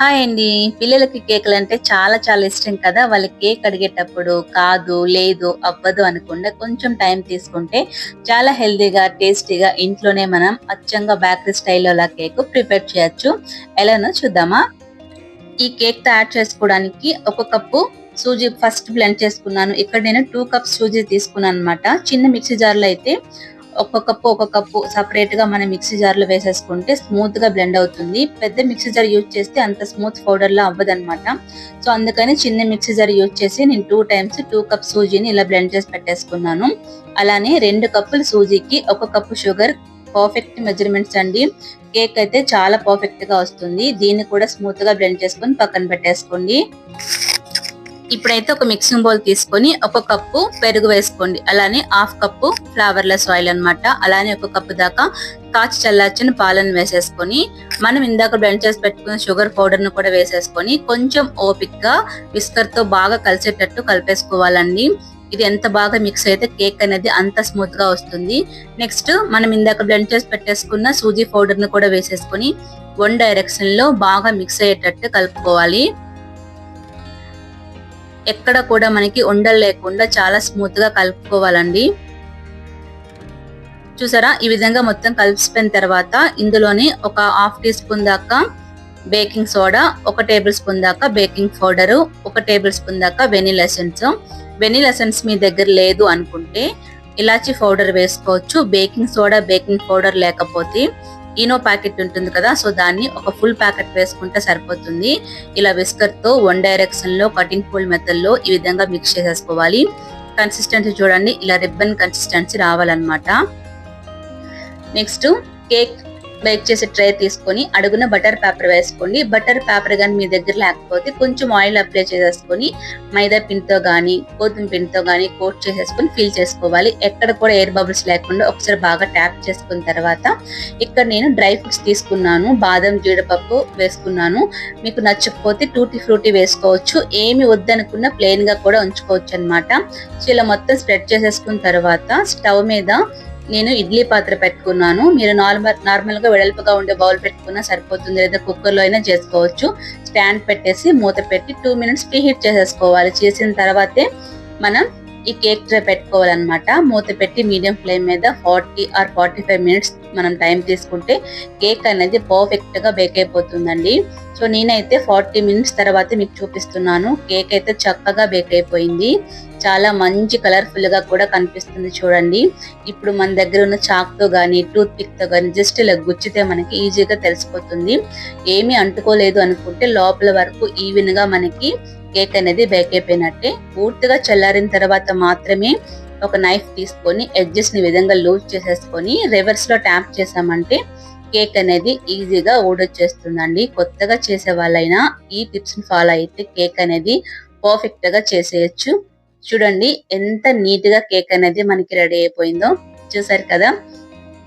Hi అండి. పిల్లలకి కేకులు అంటే చాలా చాలా ఇష్టం కదా. వాళ్ళకి కేక్ అడిగేటప్పుడు కాదు లేదు అవ్వదు అనకుండా కొంచెం టైం తీసుకుంటే చాలా హెల్దీగా టేస్టీగా ఇంట్లోనే మనం అచ్చంగా బేకరీ స్టైల్లో లా కేక్ ప్రిపేర్ చేయొచ్చు. ఎలానో చూద్దామా? ఈ కేక్ తయారు చేసుకోవడానికి ఒక కప్పు సూజీ ఫస్ట్ బ్లెండ్ చేసుకున్నాను. ఇక్కడ నేను టూ కప్స్ సూజీ తీసుకున్నాను అనమాట చిన్న మిక్సీ జార్లో అయితే ఒక కప్పు ఒక కప్పు సపరేట్గా మనం మిక్సీ జార్లో వేసేసుకుంటే స్మూత్గా బ్లెండ్ అవుతుంది. పెద్ద మిక్సీ జార్ యూజ్ చేస్తే అంత స్మూత్ పౌడర్ లా అవ్వదు అనమాట సో అందుకని చిన్న మిక్సీ జార్ యూజ్ చేసి నేను టూ టైమ్స్ టూ కప్ సూజీని ఇలా బ్లెండ్ చేసి పెట్టేసుకున్నాను. అలానే రెండు కప్పులు సూజీకి ఒక కప్పు షుగర్ పర్ఫెక్ట్ మెజర్మెంట్స్ అండి. కేక్ అయితే చాలా పర్ఫెక్ట్గా వస్తుంది. దీన్ని కూడా స్మూత్గా బ్లెండ్ చేసుకొని పక్కన పెట్టేసుకోండి. ఇప్పుడైతే ఒక మిక్సింగ్ బౌల్ తీసుకొని ఒక కప్పు పెరుగు వేసుకోండి. అలానే హాఫ్ కప్పు ఫ్లవర్లెస్ ఆయిల్ అనమాట అలానే ఒక కప్పు దాకా కాచి చల్లార్చిన పాలను వేసేసుకొని మనం ఇందాక బ్లెండ్ చేసి పెట్టుకున్న షుగర్ పౌడర్ను కూడా వేసేసుకొని కొంచెం ఓపిక్గా విస్కర్తో బాగా కలిసేటట్టు కలిపేసుకోవాలండి. ఇది ఎంత బాగా మిక్స్ అయితే కేక్ అనేది అంత స్మూత్గా వస్తుంది. నెక్స్ట్ మనం ఇందాక బ్లెండ్ చేసి పెట్టేసుకున్న సూజీ పౌడర్ను కూడా వేసేసుకొని వన్ డైరెక్షన్లో బాగా మిక్స్ అయ్యేటట్టు కలుపుకోవాలి. ఎక్కడ కూడా మనకి ఉండలు లేకుండా చాలా స్మూత్గా కలుపుకోవాలండి. చూసారా? ఈ విధంగా మొత్తం కలిసిపోయిన తర్వాత ఇందులోని ఒక హాఫ్ టీ స్పూన్ దాకా బేకింగ్ సోడా ఒక టేబుల్ స్పూన్ దాకా బేకింగ్ పౌడర్ ఒక టేబుల్ స్పూన్ దాకా వెనీల్ ఎసెన్స్ వెనీల్ ఎసెన్స్ మీ దగ్గర లేదు అనుకుంటే ఇలాచీ పౌడర్ వేసుకోవచ్చు. బేకింగ్ సోడా బేకింగ్ పౌడర్ లేకపోతే ఈనో ప్యాకెట్ ఉంటుంది కదా సో దాన్ని ఒక ఫుల్ ప్యాకెట్ వేసుకుంటే సరిపోతుంది. ఇలా విస్కర్తో వన్ డైరెక్షన్లో కటింగ్ ఫుల్ మెథడ్లో ఈ విధంగా మిక్స్ చేసేసుకోవాలి. కన్సిస్టెన్సీ చూడండి ఇలా రిబ్బన్ కన్సిస్టెన్సీ రావాలన్నమాట. నెక్స్ట్ కేక్ బేక్ చేసే ట్రే తీసుకొని అడుగున బటర్ పేపర్ వేసుకోండి. బటర్ పేపర్ కానీ మీ దగ్గర లేకపోతే కొంచెం ఆయిల్ అప్లై చేసేసుకొని మైదా పిండితో కానీ గోధుమ పిండితో కానీ కోట్ చేసేసుకొని ఫీల్ చేసుకోవాలి. ఎక్కడ కూడా ఎయిర్ బబుల్స్ లేకుండా ఒకసారి బాగా ట్యాప్ చేసుకున్న తర్వాత ఇక్కడ నేను డ్రై ఫ్రూట్స్ తీసుకున్నాను. బాదం జీడిపప్పు వేసుకున్నాను. మీకు నచ్చకపోతే టూటీ ఫ్రూటీ వేసుకోవచ్చు. ఏమి వద్దనుకున్న ప్లెయిన్గా కూడా ఉంచుకోవచ్చు అనమాట సో ఇలా మొత్తం స్ప్రెడ్ చేసేసుకున్న తర్వాత స్టవ్ మీద నేను ఇడ్లీ పాత్ర పెట్టుకున్నాను. మీరు నార్మల్ నార్మల్గా వెడల్పుగా ఉండే బౌల్ పెట్టుకున్నా సరిపోతుంది. లేదా కుక్కర్లో అయినా చేసుకోవచ్చు. స్టాండ్ పెట్టేసి మూత పెట్టి టూ మినిట్స్ ప్రీహీట్ చేసేసుకోవాలి. చేసిన తర్వాతే మనం ఈ కేక్ ట్రే పెట్టుకోవాలన్నమాట. మూత పెట్టి మీడియం ఫ్లేమ్ మీద forty or forty five minutes మనం టైం తీసుకుంటే కేక్ అనేది పర్ఫెక్ట్గా బేక్ అయిపోతుందండి. సో నేనైతే ఫార్టీ మినిట్స్ తర్వాత మీకు చూపిస్తున్నాను. కేక్ అయితే చక్కగా బేక్ అయిపోయింది. చాలా మంచి కలర్ఫుల్గా కూడా కనిపిస్తుంది చూడండి. ఇప్పుడు మన దగ్గర ఉన్న చాక్తో టూత్ పిక్తో తో జస్ట్ ఇలా గుచ్చితే మనకి ఈజీగా తెలిసిపోతుంది. ఏమీ అంటుకోలేదు అనుకుంటే లోపల వరకు ఈవెన్గా మనకి కేక్ అనేది బేక్ అయిపోయినట్టే పూర్తిగా చల్లారిన తర్వాత మాత్రమే ఒక నైఫ్ తీసుకొని ఎడ్జెస్ని విధంగా లూజ్ చేసేసుకొని రివర్స్లో ట్యాప్ చేసామంటే కేక్ అనేది ఈజీగా ఊడొచ్చేస్తుందండి. కొత్తగా చేసే వాళ్ళైనా ఈ టిప్స్ని ఫాలో అయితే కేక్ అనేది పర్ఫెక్ట్గా చేసేయచ్చు. చూడండి ఎంత నీట్గా కేక్ అనేది మనకి రెడీ అయిపోయిందో చూసారు కదా?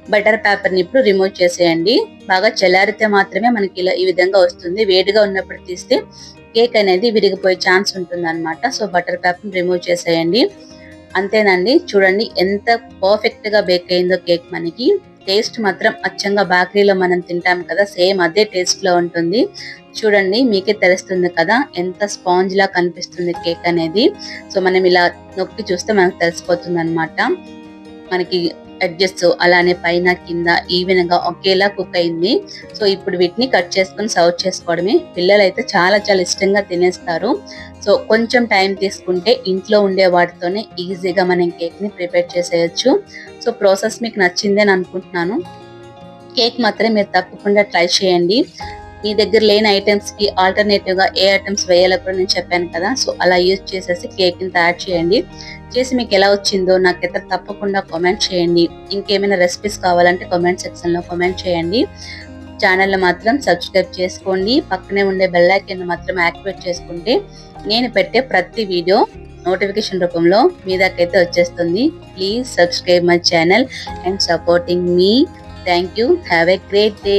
బటర్ పేపర్ని ఇప్పుడు రిమూవ్ చేసేయండి. బాగా చల్లారితే మాత్రమే మనకి ఇలా ఈ విధంగా వస్తుంది. వేడిగా ఉన్నప్పుడు తీస్తే కేక్ అనేది విరిగిపోయే ఛాన్స్ ఉంటుందన్నమాట. సో బటర్ పేపర్ రిమూవ్ చేసేయండి. అంతేనండి చూడండి ఎంత పర్ఫెక్ట్గా బేక్ అయిందో కేక్ మనకి. టేస్ట్ మాత్రం అచ్చంగా బేకరీలో మనం తింటాం కదా సేమ్ అదే టేస్ట్లో ఉంటుంది. చూడండి మీకే తెలుస్తుంది కదా ఎంత స్పాంజ్లా కనిపిస్తుంది కేక్ అనేది. సో మనం ఇలా నొక్కి చూస్తే మనకు తెలిసిపోతుంది అనమాట మనకి ఎడ్జెస్ అలానే పైన కింద ఈవెన్గా ఒకేలా కుక్ అయింది. సో ఇప్పుడు వీటిని కట్ చేసుకొని సర్వ్ చేసుకోవడమే. పిల్లలు అయితే చాలా చాలా ఇష్టంగా తినేస్తారు. సో కొంచెం టైం తీసుకుంటే ఇంట్లో ఉండే వాటితోనే ఈజీగా మనం కేక్ని ప్రిపేర్ చేసేయచ్చు. సో ప్రాసెస్ మీకు నచ్చిందని అని అనుకుంటున్నాను. కేక్ మాత్రం మీరు తప్పకుండా ట్రై చేయండి. మీ దగ్గర లేని ఐటమ్స్కి ఆల్టర్నేటివ్ ఏ ఐటమ్స్ వేయాలో కూడా నేను చెప్పాను కదా. సో అలా యూజ్ చేసేసి కేక్ని తయారు చేయండి. చేసి మీకు ఎలా వచ్చిందో నాకైతే తప్పకుండా కామెంట్ చేయండి. ఇంకేమైనా రెసిపీస్ కావాలంటే కామెంట్ సెక్షన్లో కామెంట్ చేయండి. ఛానల్ని మాత్రం సబ్స్క్రైబ్ చేసుకోండి. పక్కనే ఉండే బెల్ ఐకాన్ మాత్రం యాక్టివేట్ చేసుకుంటే నేను పెట్టే ప్రతి వీడియో నోటిఫికేషన్ రూపంలో మీ దాకైతే వచ్చేస్తుంది. Please subscribe my channel and supporting me thank you have a great day